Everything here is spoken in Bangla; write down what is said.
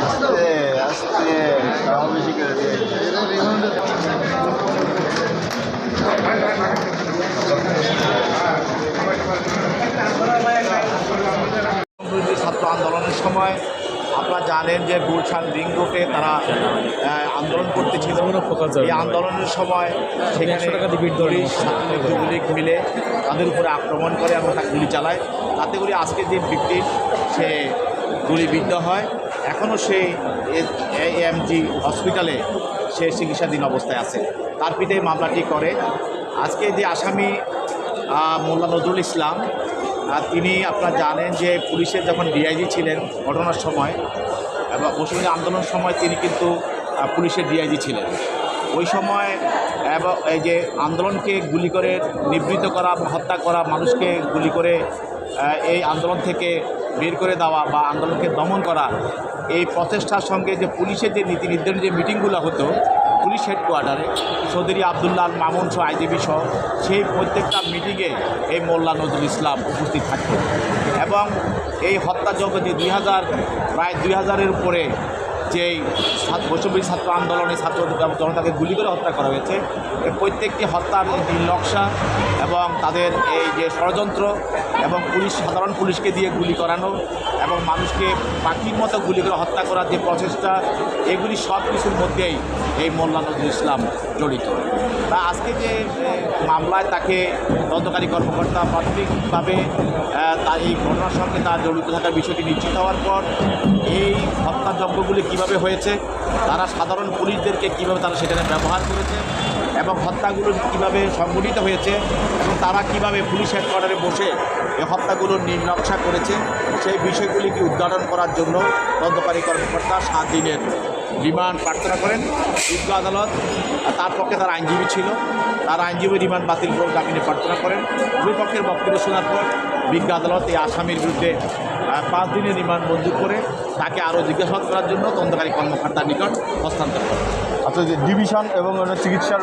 আস্তে আস্তে খাওয়া বেশি ছাত্র আন্দোলনের সময় আপনারা জানেন যে গুলশান রিং রোডে তারা আন্দোলন করতেছিল। এই আন্দোলনের সময় সেখানে পুলিশ যুবলীগ মিলে তাদের উপরে আক্রমণ করে এবং তাকে গুলি চালায়। তাতে করে আজকে যে ভিক্টিম সে গুলিবিদ্ধ হয়। এখনও সে এএমজি হসপিটালে সে চিকিৎসাধীন অবস্থায় আছে। তার পিঠে মামলাটি করে। আজকে যে আসামি মোল্লা নজরুল ইসলাম তিনি আপনারা জানেন যে পুলিশের যখন ডিআইজি ছিলেন ঘটনার সময়, এবং মুসলিম আন্দোলনের সময় তিনি কিন্তু পুলিশের ডিআইজি ছিলেন। ওই সময় এবং এই যে আন্দোলনকে গুলি করে নিবৃত করা, হত্যা করা, মানুষকে গুলি করে এই আন্দোলন থেকে বের করে দেওয়া বা আন্দোলনকে দমন করা, এই প্রচেষ্টার সঙ্গে যে পুলিশের যে নীতি নির্ধারণ যে মিটিংগুলো হতো পুলিশ হেডকোয়ার্টারে চৌধুরী আবদুল্লাহ মামুন সহ আইজিবি সহ সেই প্রত্যেকটা মিটিংয়ে এই মোল্লা নজরুল ইসলাম উপস্থিত থাকতেন। এবং এই হত্যাযজ্ঞ যে দুই হাজার, প্রায় দুই হাজারের উপরে যেই বৈষম্যী ছাত্র আন্দোলনে ছাত্র জনতাকে গুলি করে হত্যা করা হয়েছে প্রত্যেকটি হত্যার নকশা এবং তাদের এই যে ষড়যন্ত্র এবং পুলিশ সাধারণ পুলিশকে দিয়ে গুলি করানো এবং মানুষকে পাখির মতো গুলি করে হত্যা করার যে প্রচেষ্টা, এগুলি সব কিছুর মধ্যেই এই মোল্লা নজরুল ইসলাম জড়িত। তা আজকে যে মামলায় তাকে তদন্তকারী কর্মকর্তা প্রাথমিকভাবে তার এই ঘটনার সঙ্গে তার জড়িত থাকার বিষয়টি নিশ্চিত হওয়ার পর হত্যাযজ্ঞগুলি কীভাবে হয়েছে, তারা সাধারণ পুলিশদেরকে কীভাবে তারা সেখানে ব্যবহার করেছে এবং হত্যাগুলো কীভাবে সংগঠিত হয়েছে এবং তারা কীভাবে পুলিশ হেডকোয়ার্টারে বসে এই হত্যাগুলোর নির্নকশা করেছে, সেই বিষয়গুলিকে উদ্ঘাটন করার জন্য তদন্তকারী কর্মকর্তা সাত দিনের রিমান্ড প্রার্থনা করেন বিজ্ঞ আদালত তার পক্ষে তার আইনজীবী ছিল। তার আইনজীবী রিমান্ড বাতিল করে জামিনে প্রার্থনা করেন। দুই পক্ষের বক্তব্য শোনার পর বিজ্ঞ আদালত এই আসামির বিরুদ্ধে পাঁচ দিনের রিমান্ড মঞ্জুর করে তাকে আরও জিজ্ঞাসাবাদ করার জন্য তদন্তকারী কর্মকর্তার নিকট হস্তান্তর করে। আচ্ছা যে ডিভিশন এবং চিকিৎসার